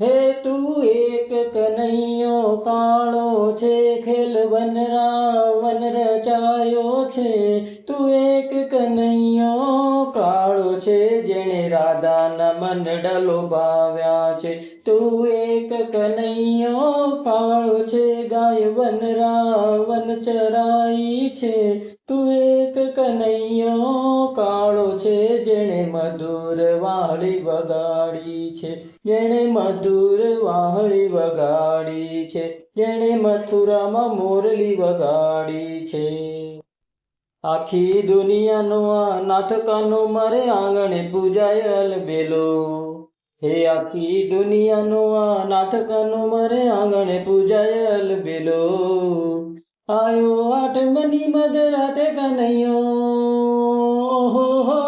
હે તું એક કનૈયો કાળો છે, ખેલ વન રાવન રચાયો છે. તું એક કનૈયો કાળો છે, જેણે રાધાના મંડળો ભાવ્યા છે. તું એક કનૈયો કાળો છે, ગાય વન રાવન ચરાઈ છે. તું એક કનૈયો કાળો છે, જેણે મધુર વાળી વગાડી છે. જેણે મધુર વાહળી વગાડી છે, જેણે મથુરામાં મોરલી વગાડી છે. આખી દુનિયાનો આ નાથકાનો મારે આંગણે પૂજાયલ બેલો. હે આખી દુનિયાનો આ નાથકાનો મારે આંગણે પૂજાયલ બેલો. આયો આઠમની મધરાતે કનૈયો ઓહો હો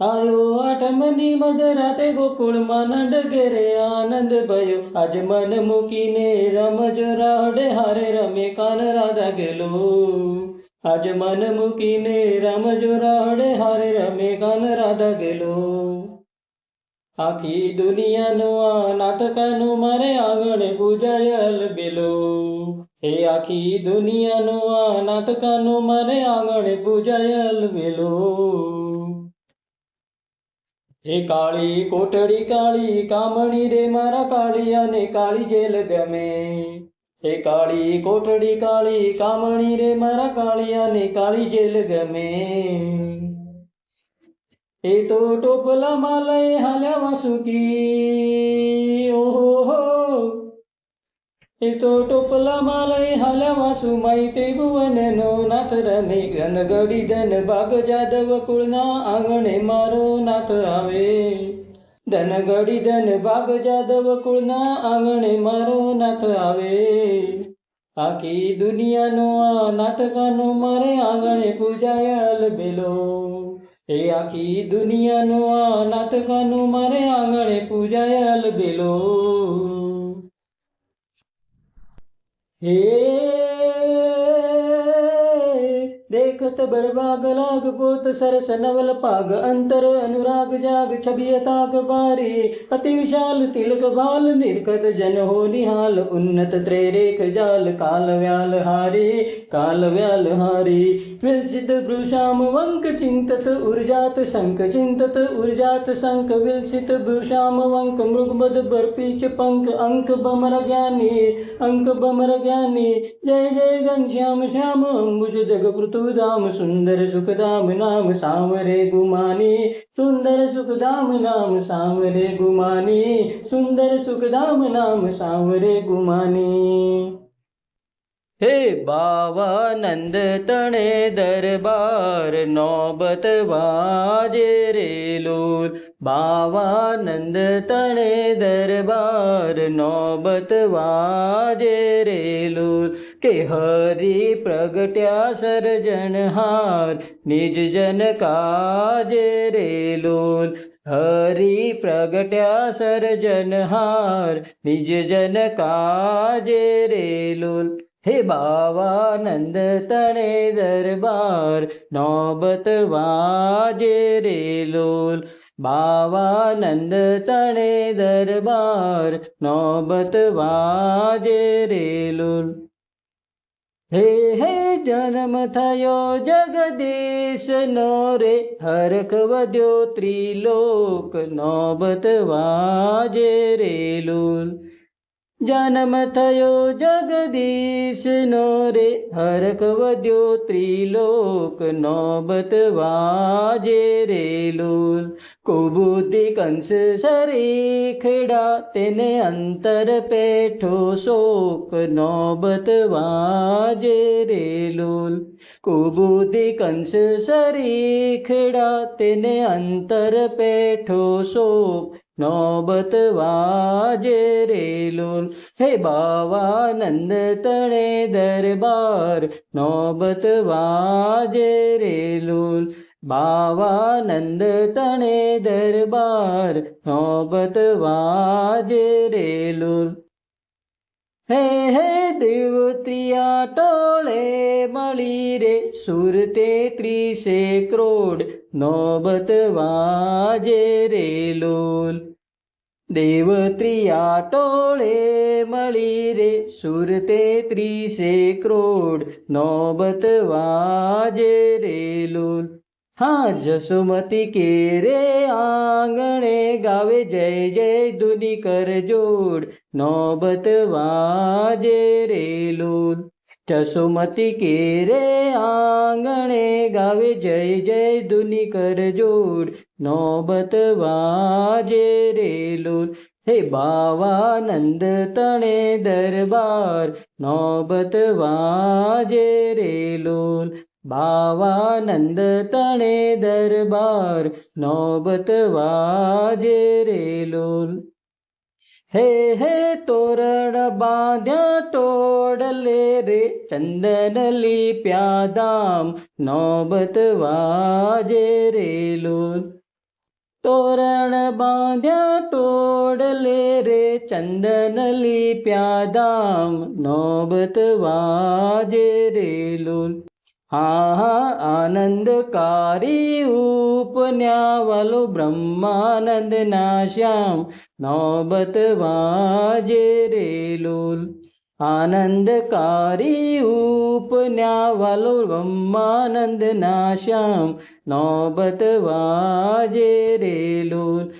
આયો આઠમની મધરાતે ગોકુળમાં નંદ ઘેરે આનંદ ભયો આજ મન મૂકીને રમજો રાડે હારે રમે કાન રાધા ગેલો આજ મન મૂકીને રમજો રાડે હારે રમે કાન રાધા ગેલો આખી દુનિયાનો આ નાટકાનો મારે આંગણે પૂજાયલ બેલો હે આખી દુનિયાનું આ નાટકાનું મને આંગણે પૂજાયલ બેલો હે કાળી કોટડી, કાળી કામણી રે મારા કાળિયાને કાળી જેલ ગમે. હે કાળી કોટડી, કાળી કામણી રે મારા કાળિયાને કાળી જેલ ગમે. એ તો ટોપલામાં લઈ હાલ્યા વાસુકી. ઓહો એ તો ટોપલામાં લઈ હાલ્યા વાસુ તે ભુવનનો નાથ રમે ઘનગડી ધન ભાગ જાદવ કુળના આંગણે મારો નાથ આવે ધન ગડી ધન ભાગ જાદવ કુળના આંગણે મારો નાથ આવે આખી દુનિયાનો આ નાટકાનો મારે આંગણે પૂજાયલ બેલો એ આખી દુનિયાનો આ નાટકાનો મારે આંગણે પૂજાયલ બેલો. હે દેખત બળવાગ લાગ પોત સરસ નવલ પાગ અંતર અનુરાગ જાગ છબિય તાગ બારી અતિ વિશાલ તિલક બાલ નિરકત જન હો નિહાલ ઉન્નત ત્રેરેક જાલ કાલ વ્યાલ હારી કાલ વ્યાલ હારી વિલસિત ભૃશામ વંક ચિંતત ઉર્જાત શંખ ચિંતત ઉર્જાત શંખ વિલસિત ભૃશામ વંક મૃગમદ બર્પીચ પંક અંક બમર જ્ઞાની અંક બમર જ્ઞાની જય જય ઘનશ્યામ શ્યામ અંબુજ धाम सुंदर सुखधाम नाम सांवरे गुमानी। सुंदर सुन्दर नाम सांवरे गुमानी। सुंदर गुमानि नाम सांवरे गुमानी। हे बाबा नंद तणे दरबार नौबत वाजे रे लोल। બાવાનંદ તણે દરબાર નોબત વાજે રેલું કે હરી પ્રગટ્યા સર્જનહાર નિજ જન કાજે રેલું હરી પ્રગટ્યા સર્જનહાર નિજ જન કાજે રેલું હે બાવાનંદ તણે દરબાર નોબત વાજે રેલોલ भवानन्द तणे दरबार नौबत वाजे लोल। हे हे जन्मथयो जगदीश नो रे हरवध्यो त्रिलोक नौबत वाजे लोल। जन्म जगदीश नोबत वा जोबुद्धि कंस शरीखडा तेने अंतर पेठो शोक नोबत लोल। कुबुद्धि कंस शरीखडा ते तेने अंतर पेठो शोक નોબત વાજે રેલુલ હે બાવાનંદ તણે દરબાર, નોબત વાજે રેલુલ બાવાનંદ તણે દરબાર, નોબત વાજે રેલુલ હે હે દેવતિયા ટોળે મળી રે સુરતે ત્રીસે ક્રોડ, નોબત વાજે રેલોલ દેવત્રિયા ટોળે મળી રે સુરતે ત્રીસે ક્રોડ નોબત વાજે રે લોલ. હા જસુમતી કે રે આંગણે ગાવે જય જય દુની કર જોડ નોબત વાજે રે લોલ. જસુમતી કે રે આંગણે ગાવે જય જય દુની કર જોડ નોબત વાજે રે લોલ. હે બાવાનંદ તણે દરબાર, નોબત વાજે રે લોલ. બાવાનંદ તણે દરબાર, નોબત વાજે રે લોલ. હે હે તોરણ બાંધ્યા તોડલે રે ચંદન લીપ્યા દામ નોબત વાજે રે લોલ. તોરણ બાંધ્યા ટોડલે રે ચંદન લીપ્યા દામ નોબત વાજે રે લોલ. હા હા, આનંદકારી ઉપન્યા વાલો બ્રહ્માનંદ ના શ્યામ, નોબત વાજે રે લોલ. આનંદકારી ઉપન્યા વાલો બ્રહ્માનંદ ના શ્યામ નોબત વાજે રેલું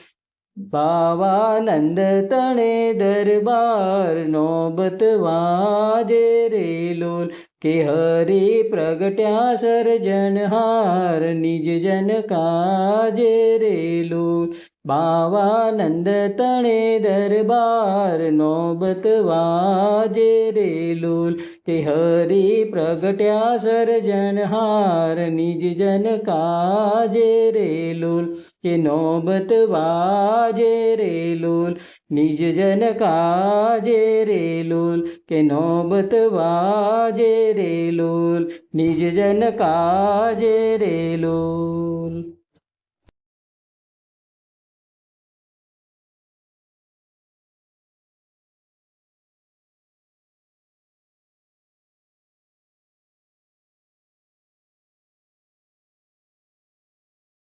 ભાવાનંદ તણે દરબાર નોબત વાજે રેલું કે હરિ પ્રગટ્યા સર્જનહાર નિજ જન કાજે રે લોલ બાવાનંદ તણે દરબાર નોબત વાજે રે લોલ કે હરિ પ્રગટ્યા સર્જનહાર નિજ જન કાજે રે લોલ કે નોબત વાજે રે લોલ નિજ જન કાજે રે લોલ કે નોબત વાજે રે લોલ નિજ જન કાજે રે લોલ